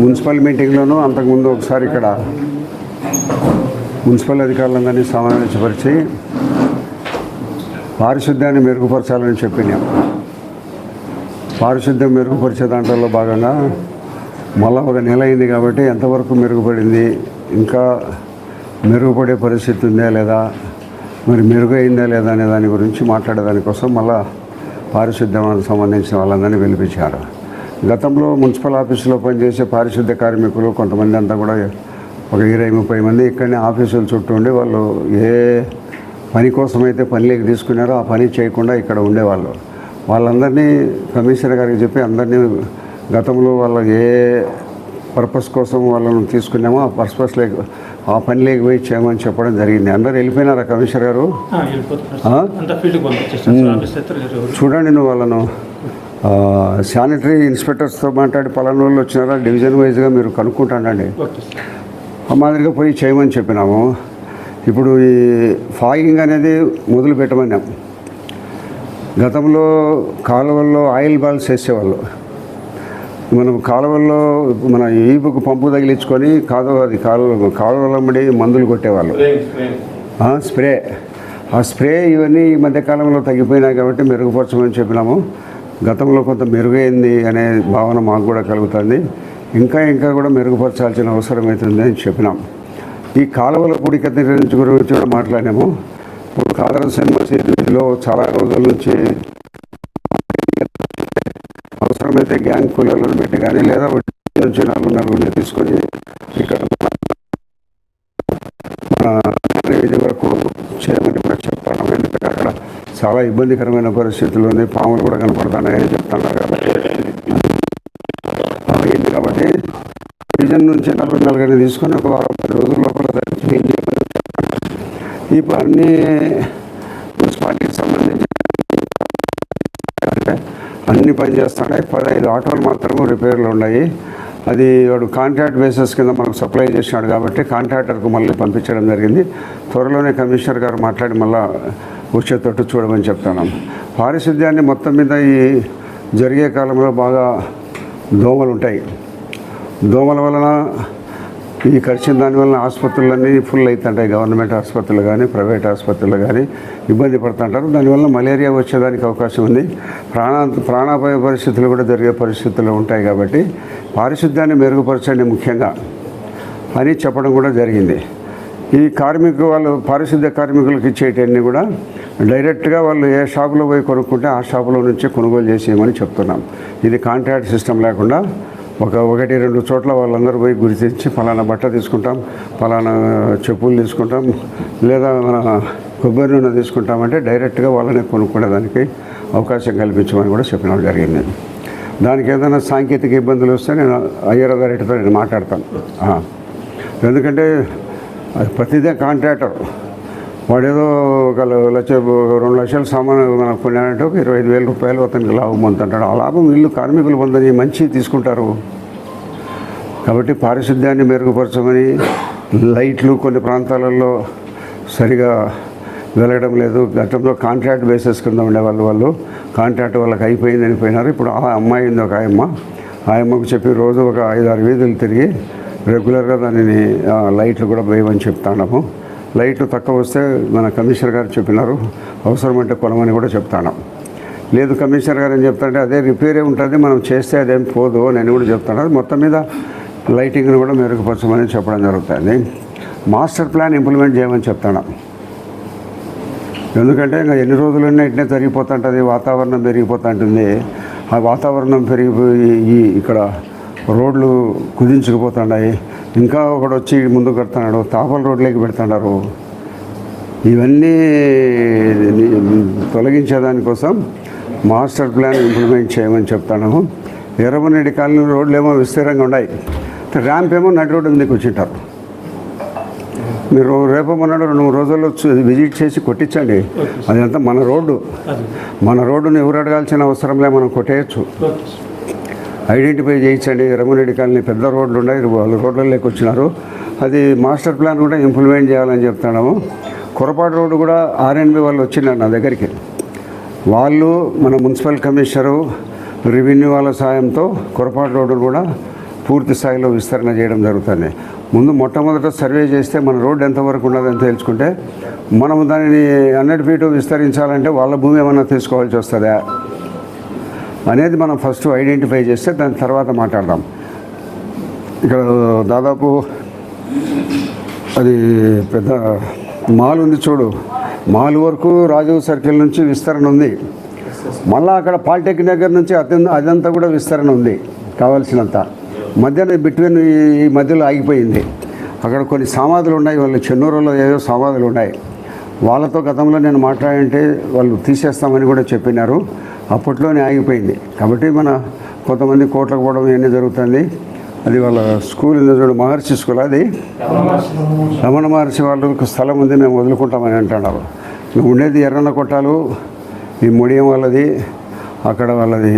Municipal మీటింగ్లోనూ అంతకుముందు ఒకసారి ఇక్కడ మున్సిపల్ అధికారులందరినీ సమావేశపరిచి పారిశుద్ధ్యాన్ని మెరుగుపరచాలని చెప్పినాం. పారిశుద్ధ్యం మెరుగుపరిచే దాంట్లో భాగంగా మళ్ళా ఒక నెల అయింది కాబట్టి ఎంతవరకు మెరుగుపడింది ఇంకా మెరుగుపడే పరిస్థితి ఉందా లేదా మరి మెరుగైందా లేదా అనే దాని గురించి మాట్లాడేదానికోసం మళ్ళా పారిశుద్ధ్యానికి సంబంధించిన వాళ్ళందరినీ పిలిపించారు. గతంలో మున్సిపల్ ఆఫీసులో పనిచేసే పారిశుద్ధ్య కార్మికులు కొంతమంది అంతా కూడా ఒక ఇరవై ముప్పై మంది ఇక్కడనే ఆఫీసుల చుట్టూ ఉండి వాళ్ళు ఏ పని కోసమైతే పనిలోకి తీసుకున్నారో ఆ పని చేయకుండా ఇక్కడ ఉండేవాళ్ళు. వాళ్ళందరినీ కమిషనర్ గారికి చెప్పి అందరినీ గతంలో వాళ్ళ ఏ పర్పస్ కోసం వాళ్ళను తీసుకున్నామో ఆ పర్పస్ లేక ఆ పని లేకపోయి చేయమని చెప్పడం జరిగింది. అందరు వెళ్ళిపోయినారా కమిషనర్ గారు? చూడండి నువ్వు వాళ్ళను. శానిటరీ ఇన్స్పెక్టర్స్తో మాట్లాడి పలానా వాళ్ళు వచ్చినారా? డివిజన్ వైజ్గా మీరు కనుక్కుంటానండి. ఆ మాదిరిగా పోయి చేయమని చెప్పినాము. ఇప్పుడు ఈ ఫాగింగ్ అనేది మొదలు పెట్టమన్నాం. గతంలో కాలువల్లో ఆయిల్ బాల్స్ వేసేవాళ్ళు. మనం కాలువల్లో మన ఈపుకు పంపు తగిలించుకొని కాదు అది కాలువ కాలువలమ్మడి మందులు కొట్టేవాళ్ళు. స్ప్రే. ఆ స్ప్రే ఇవన్నీ ఈ మధ్యకాలంలో తగ్గిపోయినాయి కాబట్టి మెరుగుపరచమని చెప్పినాము. గతంలో కొంత మెరుగైంది అనే భావన మాకు కూడా కలుగుతుంది. ఇంకా ఇంకా కూడా మెరుగుపరచాల్సిన అవసరం అవుతుంది అని చెప్పినాం. ఈ కాలువల పూడికత గురించి గురించి కూడా మాట్లాడాము ఇప్పుడు కాదరసేన మసీదులో చాలా రోజుల నుంచి అవసరమైతే గ్యాంగ్ కూలీలను పెట్టి కానీ లేదా నుంచి నాలుగు తీసుకొని ఇక్కడ మన ఇది వరకు చేయమని కూడా చెప్తాను ఎందుకంటే అక్కడ చాలా ఇబ్బందికరమైన పరిస్థితులు ఉంది పాములు కూడా కనపడుతున్నాయని చెప్తున్నారు కాబట్టి. అయింది కాబట్టి డివిజన్ నుంచి నలభై నలుగురిని తీసుకొని ఒక వారం పది రోజుల లోపల క్లీన్ చేయమని ఇప్పుడు అన్ని మున్సిపాలిటీకి సంబంధించి అంటే అన్ని పనిచేస్తున్నాయి పదహైదు ఆటోలు మాత్రము రిపేర్లు ఉన్నాయి. అది వాడు కాంట్రాక్ట్ బేసిస్ కింద మనకు సప్లై చేసినాడు కాబట్టి కాంట్రాక్టర్కు మళ్ళీ పంపించడం జరిగింది. త్వరలోనే కమిషనర్ గారు మాట్లాడి మళ్ళీ వచ్చేటట్టు చూడమని చెప్తున్నాం పారిశుద్ధ్యాన్ని మొత్తం మీద ఈ జరిగే కాలంలో బాగా దోమలు ఉంటాయి దోమల వలన ఈ ఖర్చిన దానివల్ల ఆసుపత్రులన్నీ ఫుల్ అవుతుంటాయి గవర్నమెంట్ ఆసుపత్రులు కానీ ప్రైవేట్ ఆసుపత్రులు కానీ ఇబ్బంది పడుతుంటారు. దానివల్ల మలేరియా వచ్చేదానికి అవకాశం ఉంది. ప్రాణ ప్రాణాపాయ పరిస్థితులు కూడా జరిగే పరిస్థితులు ఉంటాయి కాబట్టి పారిశుద్ధ్యాన్ని మెరుగుపరచండి ముఖ్యంగా అని చెప్పడం కూడా జరిగింది. ఈ కార్మికు వాళ్ళు పారిశుద్ధ్య కార్మికులకు ఇచ్చేటన్నీ కూడా డైరెక్ట్గా వాళ్ళు ఏ షాపులో పోయి కొనుక్కుంటే ఆ షాపులో నుంచి కొనుగోలు చేసేయమని చెప్తున్నాం. ఇది కాంట్రాక్ట్ సిస్టమ్ లేకుండా ఒక ఒకటి రెండు చోట్ల వాళ్ళందరూ పోయి గుర్తించి ఫలానా బట్ట తీసుకుంటాం ఫలానా చెప్పులు తీసుకుంటాం లేదా మన కొబ్బరి నూనె తీసుకుంటామంటే డైరెక్ట్గా వాళ్ళని కొనుక్కునేదానికి అవకాశం కల్పించమని కూడా చెప్పడం జరిగింది. దానికి ఏదైనా సాంకేతిక ఇబ్బందులు వస్తే నేను అయ్యర్ అథారిటీతో నేను మాట్లాడతాను. ఎందుకంటే ప్రతిదే కాంట్రాక్టర్. వాడేదో ఒక లక్ష రెండు లక్షల సామాను మనకు కొన్నాడంటే ఒక ఇరవై ఐదు వేల రూపాయలు అతనికి లాభం పొందుతుంటాడు ఆ లాభం వీళ్ళు కార్మికులు పొందని మంచి తీసుకుంటారు. కాబట్టి పారిశుద్ధ్యాన్ని మెరుగుపరచమని లైట్లు కొన్ని ప్రాంతాలలో సరిగా వెలగడం లేదు. గతంలో కాంట్రాక్ట్ బేసిస్ కింద ఉండేవాళ్ళు వాళ్ళు. కాంట్రాక్ట్ వాళ్ళకి అయిపోయింది పోయినారు ఇప్పుడు ఆ అమ్మాయి ఉంది ఒక ఆయమ్మ. ఆ అమ్మకు చెప్పి రోజు ఒక ఐదు ఆరు వీధులు తిరిగి రెగ్యులర్గా దానిని లైట్లు కూడా వేయమని చెప్తాము లైట్లు తక్కువ వస్తే మన కమిషనర్ గారు చెప్పినారు. అవసరమంటే కొనమని కూడా చెప్తాను. లేదు కమిషనర్ గారు ఏం చెప్తారంటే అదే రిపేరే ఉంటుంది మనం చేస్తే అదేం పోదు అని నేను కూడా చెప్తాను. అది మొత్తం మీద లైటింగ్ని కూడా మెరుగుపరచమని చెప్పడం జరుగుతుంది. మాస్టర్ ప్లాన్ ఇంప్లిమెంట్ చేయమని చెప్తాను. ఎందుకంటే ఇంకా ఎన్ని రోజులైనా ఇట్నే జరిగిపోతుంటుంది వాతావరణం పెరిగిపోతుంటుంది. ఆ వాతావరణం పెరిగిపోయి ఇక్కడ రోడ్లు కుదించుకుపోతున్నాయి. ఇంకా ఒకడు వచ్చి ముందు కడుతున్నాడు తాపల రోడ్లోకి పెడుతున్నారు. ఇవన్నీ తొలగించేదానికోసం మాస్టర్ ప్లాన్ ఇంప్లిమెంట్ చేయమని చెప్తాను. ఎర్రమనేటి కాలనీ రోడ్లు ఏమో విస్తీర్ణంగా ఉన్నాయి. ర్యాంప్ ఏమో నడి రోడ్డు మీదకి వచ్చింటారు. మీరు రేపు మొన్నడు రెండు మూడు రోజుల్లో విజిట్ చేసి కొట్టించండి. అదంతా మన రోడ్డు. మన రోడ్డును ఎవరు అడగాల్సిన అవసరంలే మనం కొట్టేయచ్చు. ఐడెంటిఫై చేయించండి. రమణరెడ్డి కాలనీ పెద్ద రోడ్లు ఉన్నాయి. వాళ్ళు రోడ్లలోకి వచ్చినారు. అది మాస్టర్ ప్లాన్ కూడా ఇంప్లిమెంట్ చేయాలని చెప్తున్నాము. కొరపాటు రోడ్డు కూడా ఆర్ఎన్బి వాళ్ళు వచ్చినారు నా దగ్గరికి. వాళ్ళు మన మున్సిపల్ కమిషనరు రెవెన్యూ వాళ్ళ సాయంతో కొరపాటు రోడ్డు కూడా పూర్తి స్థాయిలో విస్తరణ చేయడం జరుగుతుంది. ముందు మొట్టమొదట సర్వే చేస్తే మన రోడ్డు ఎంతవరకు ఉన్నదని తెలుసుకుంటే మనం దానిని హండ్రెడ్ ఫీటు విస్తరించాలంటే వాళ్ళ భూమి ఏమన్నా తీసుకోవాల్సి వస్తుందా? అనేది మనం ఫస్ట్ ఐడెంటిఫై చేస్తే దాని తర్వాత మాట్లాడదాం. ఇక్కడ దాదాపు అది పెద్ద మాల్ ఉంది చూడు. మాల్ వరకు రాజీవ్ సర్కిల్ నుంచి విస్తరణ ఉంది. మళ్ళీ అక్కడ పాలిటెక్నిక్ దగ్గర నుంచి అత్యంత అదంతా కూడా విస్తరణ ఉంది. కావాల్సినంత. మధ్యన బిట్వీన్ ఈ మధ్యలో ఆగిపోయింది. అక్కడ కొన్ని సమాధులు ఉన్నాయి. వాళ్ళు చెన్నూరులో ఏదో సమాధులు ఉన్నాయి. వాళ్ళతో గతంలో నేను మాట్లాడంటే వాళ్ళు తీసేస్తామని కూడా చెప్పినారు. అప్పట్లోనే ఆగిపోయింది. కాబట్టి మన కొంతమంది కోట్లకు పోవడం ఇవన్నీ జరుగుతుంది. అది వాళ్ళ స్కూల్ చూడు మహర్షి స్కూల్ అది. రమణ మహర్షి వాళ్ళకు స్థలం ఉంది మేము వదులుకుంటామని అంటున్నారు. మేము ఉండేది ఎర్రన్న కొట్టాలు ఈ ముడియం వాళ్ళది అక్కడ వాళ్ళది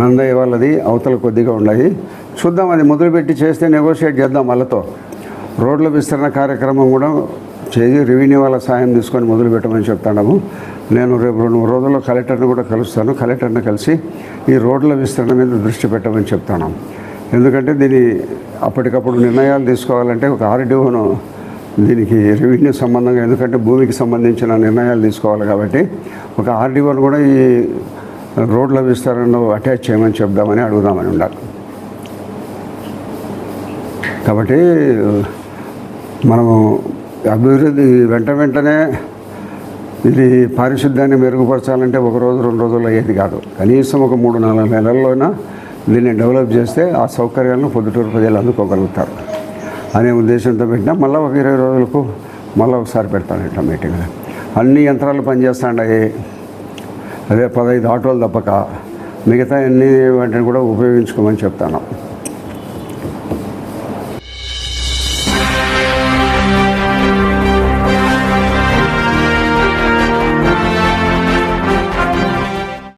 నందయ్య వాళ్ళది అవతల కొద్దిగా ఉన్నాయి. చూద్దాం అది మొదలుపెట్టి చేస్తే నెగోషియేట్ చేద్దాం వాళ్ళతో. రోడ్ల విస్తరణ కార్యక్రమం కూడా చేసి రెవెన్యూ వాళ్ళ సాయం తీసుకొని మొదలు పెట్టమని చెప్తాము నేను రేపు రెండు మూడు రోజుల్లో కలెక్టర్ని కూడా కలుస్తాను. కలెక్టర్ని కలిసి ఈ రోడ్ల విస్తరణ మీద దృష్టి పెట్టమని చెప్తాను ఎందుకంటే దీని అప్పటికప్పుడు నిర్ణయాలు తీసుకోవాలంటే ఒక ఆర్డీఓను దీనికి రెవెన్యూ సంబంధంగా ఎందుకంటే భూమికి సంబంధించిన నిర్ణయాలు తీసుకోవాలి కాబట్టి ఒక ఆర్డీఓను కూడా ఈ రోడ్ల విస్తరణలో అటాచ్ చేయమని చెప్దామని అడుగుదామని ఉండాలి. కాబట్టి మనము అభివృద్ధి వెంట వెంటనే ఇది పారిశుద్ధ్యాన్ని మెరుగుపరచాలంటే ఒక రోజు రెండు రోజుల్లో అయ్యేది కాదు. కనీసం ఒక మూడు నాలుగు నెలల్లోన దీన్ని డెవలప్ చేస్తే ఆ సౌకర్యాలను పొద్దుటూరు ప్రజలు అందుకోగలుగుతారు అనే ఉద్దేశంతో పెట్టినా మళ్ళీ ఒక ఇరవై రోజులకు మళ్ళీ ఒకసారి పెడతానంట మీటింగ్. అన్ని యంత్రాలు పనిచేస్తాయి అదే పదహైదు ఆటోలు తప్పక మిగతా అన్ని వాటిని కూడా ఉపయోగించుకోమని చెప్తాను.